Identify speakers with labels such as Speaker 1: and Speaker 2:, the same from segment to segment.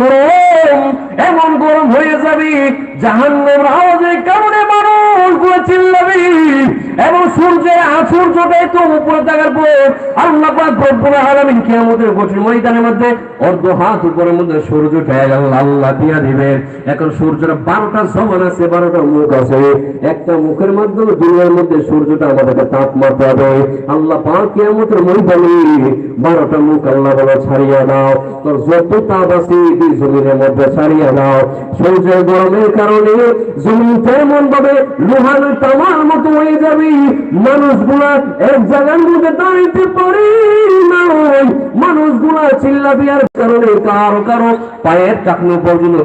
Speaker 1: গরম এমন গরম হয়ে যাবি জাহান্ন আওয়াজের কারণে মানুষগুলো চিল্লাবি এবং সূর্যের সূর্যটা একটু উপরে থাকার পর আল্লাহ পাক রব্বুল আলামিন কঠিন ময়দানের মধ্যে অর্ধ হাত উপরের মধ্যে সূর্য উঠে গেল, আল্লাহ দিয়া দিবেন। এখন সূর্যের বারোটা সমান আছে, বারোটা মুখ আছে। একটা মুখের মাধ্যমে দুনিয়ার মধ্যে সূর্যটা আমাদেরকে তাপমাত্রা দেয় আল্লাহ পাক কিয়ামতের ময়দানে বারোটা মুখ আল্লাহ বলে ছাড়িয়ে দাও। তোর যত তাপ আছে জমিনের মধ্যে ছাড়িয়ে দাও। সূর্যের গরমের কারণে জমিন তেমন ভাবে লোহার তামার মতো হয়ে যাবে। মানুষগুলা এক জায়গার মধ্যে দাঁড়াইতে পারে না মানুষগুলা চিল্লা দেওয়ার কারণে কারও কারও পায়ের পর্যন্ত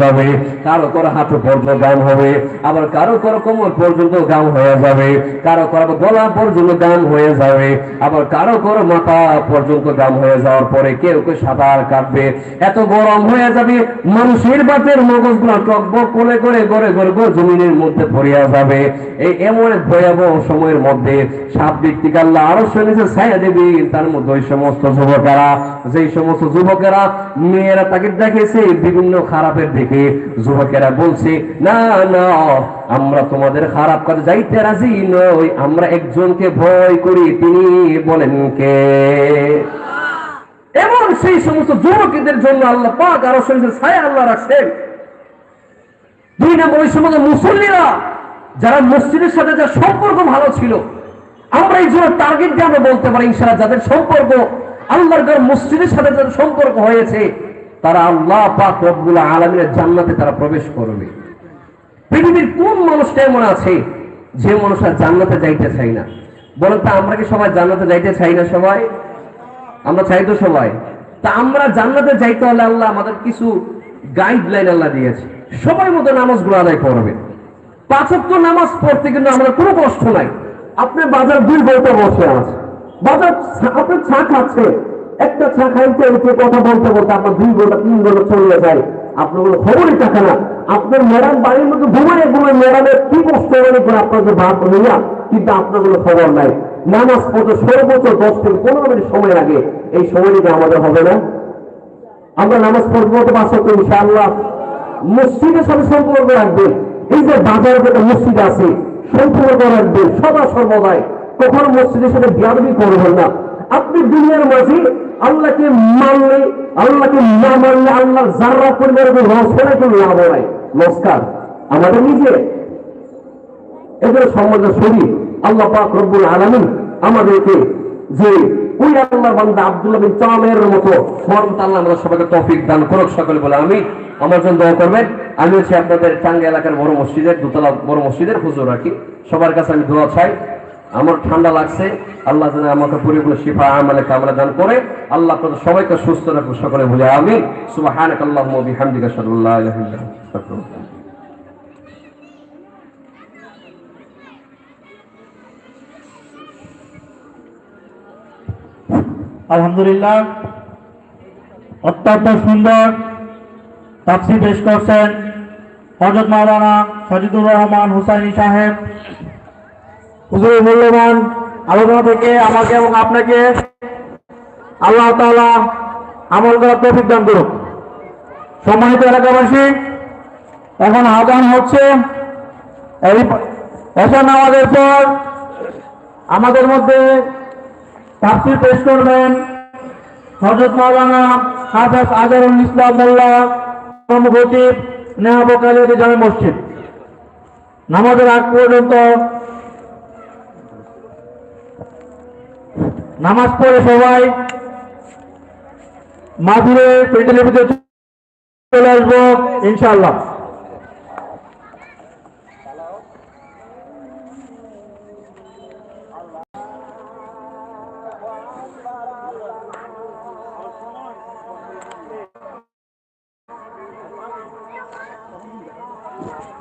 Speaker 1: যাবে, কারও কারও হাঁটু পর্যন্ত হবে, আবার কারও কারও কোমর পর্যন্ত হয়ে যাবে, কারও কারও গলা পর্যন্ত হয়ে যাবে, আবার কারও কারও মাথা পর্যন্ত গাম হয়ে যাওয়ার পরে কেউ কেউ সাঁতার কাটবে। এত গরম হয়ে যাবে, মানুষের বাতের মগজগুলো টকবক করে করে গড়ে গড়ে গড়ে জমিনের মধ্যে পড়িয়া যাবে। এই এমন ভয়াবহ সময়ের মধ্যে সাত ব্যক্তিকে আল্লাহ আরও শুনেছে ছায়া দেবী। তার মধ্যে ওই সমস্ত যুবকেরা, যেই সমস্ত যুবকেরা, মেয়েরা তাকে দেখেছে, বিভিন্ন খারাপের দিকে যুবকেরা বলছে, না না, আমরা তোমাদের খারাপ কাজে যাইতে রাজি নই, আমরা একজনকে ভয় করি। তিনি বলেন, কে? এবং সেই সমস্ত যুবকদের জন্য আল্লাহ পাক আরও শুনেছে ছায়া আল্লাহ রাখছেন। দুই নম্বর, ওই সমস্ত মুসল্লিরা যারা মসজিদের সাথে যার সম্পর্ক ভালো ছিল, আমরা এই জন্য টার্গেট দিয়ে আমরা বলতে পারি, ইনশাআল্লাহ যাদের সম্পর্ক আল্লাহর ঘর মসজিদের সাথে যাদের সম্পর্ক হয়েছে, তারা আল্লাহ পাক রব্বুল আলমিনের জান্নাতে তারা প্রবেশ করবে। পৃথিবীর কোন মানুষটা এমন আছে যে মানুষ আর জান্নাতে যাইতে চাই না? বলেন তো, আমরা কি সবাই জান্নাতে যাইতে চাই না সবাই? আমরা চাই তো সবাই। তা আমরা জান্নাতে যাইতে হলে আল্লাহ আমাদের কিছু গাইডলাইন আল্লাহ দিয়েছে। সবাই মতো নামাজগুলো আদায় করবে। পাঁচক্ত নামাজ পড়তে কিন্তু আমাদের কোনো কষ্ট নাই। আপনি বাজার দুই ঘণ্টা বসে আছে বাজার ছা- আপনি চা খাচ্ছে। একটা চা খাইতে উঠে কথা বলতে বলতে আপনার দুই ঘণ্টা, তিন ঘণ্টা চলে যায়। আপনার কোনো খবরই থাকে না। আপনার ম্যাডাম বাড়ির মধ্যে ঘুমায় ঘুমায় ম্যাডামের কি কষ্ট মনে করে আপনার যে ভাত হইয়া কিন্তু আপনার কোনো খবর নাই। নামাজ পড়তে সর্বোচ্চ দশ থেকে পনেরো মিনিট সময় লাগে। এই সময়টা আমাদের হবে না। আমরা নামাজ পড়ব তো বাসা তো ইনশাআল্লাহ। মসজিদের সাথে সম্পর্ক রাখবেন। এই যে বাজারে যেটা মসজিদ আছে সম্পর্ক রাখবেন সদা সর্বদাই। কখনো মসজিদের সাথে বিয়াদবি করবেন না। আপনি দুনিয়ার মাঝে আল্লাহকে মানলে, আল্লাহকে না মানলে আল্লাহ যারা পরিবারের লস করে কোনো লাভ নাই। নমস্কার। আমাদের নিজে এদের সম্বন্ধে শরীর, আল্লাহ পাক রব্বুল আলামিন আমাদেরকে যে ওই আল্লাহ বান্দা আব্দুল্লাহ বিন চামের মতো মরমত আল্লাহ আমাদের সবাইকে তৌফিক দান করুক সকলে বলে আমি আমার জন্য দোয়া করবেন। আমি হচ্ছে আপনাদের টাঙ্গা এলাকার বড় মসজিদের, দোতলা বড় মসজিদের হুজুর রাখি সবার কাছে আমি দোয়া চাই। আমার ঠান্ডা লাগছে। আল্লাহ যেন আমাকে পরিপূর্ণ শিফা, আমালে কামরা দান করে। আল্লাহ আপনাদের সবাইকে সুস্থ রাখুন সকলে বলে আমি সুবহানাক আল্লাহুম্মা ওয়া বিহামদিকা, আশহাদু আল্লা ইলাহা ইল্লা আনতা, আস্তাগফিরুকা
Speaker 2: আলহামদুলিল্লাহ। অত্যন্ত সুন্দর তাফসি পেশ করছেন হজরত মাওলানা সজিদুর রহমান হুসাইনি সাহেব। হুজুরের মূল্যবান আলোচনা থেকে আমাকে এবং আপনাকে আল্লাহ তালা আমল করার তৌফিক দান করুক। সম্মানিত এলাকাবাসী, এখন আদান হচ্ছে। এসা নামাজের পর আমাদের মধ্যে তাফসির পেশ করবেন হজরত মাওলানা হাফেজ আজহারুল ইসলাম মোল্লা। খতিব নেহাবকালী জামে মসজিদ। নামাজের আগ পর্যন্ত নামাজ পড়ে সবাই মাধুরে ভিতরে চলে আসব, ইনশাআল্লাহ। Thank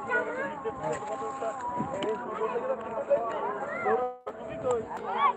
Speaker 2: you.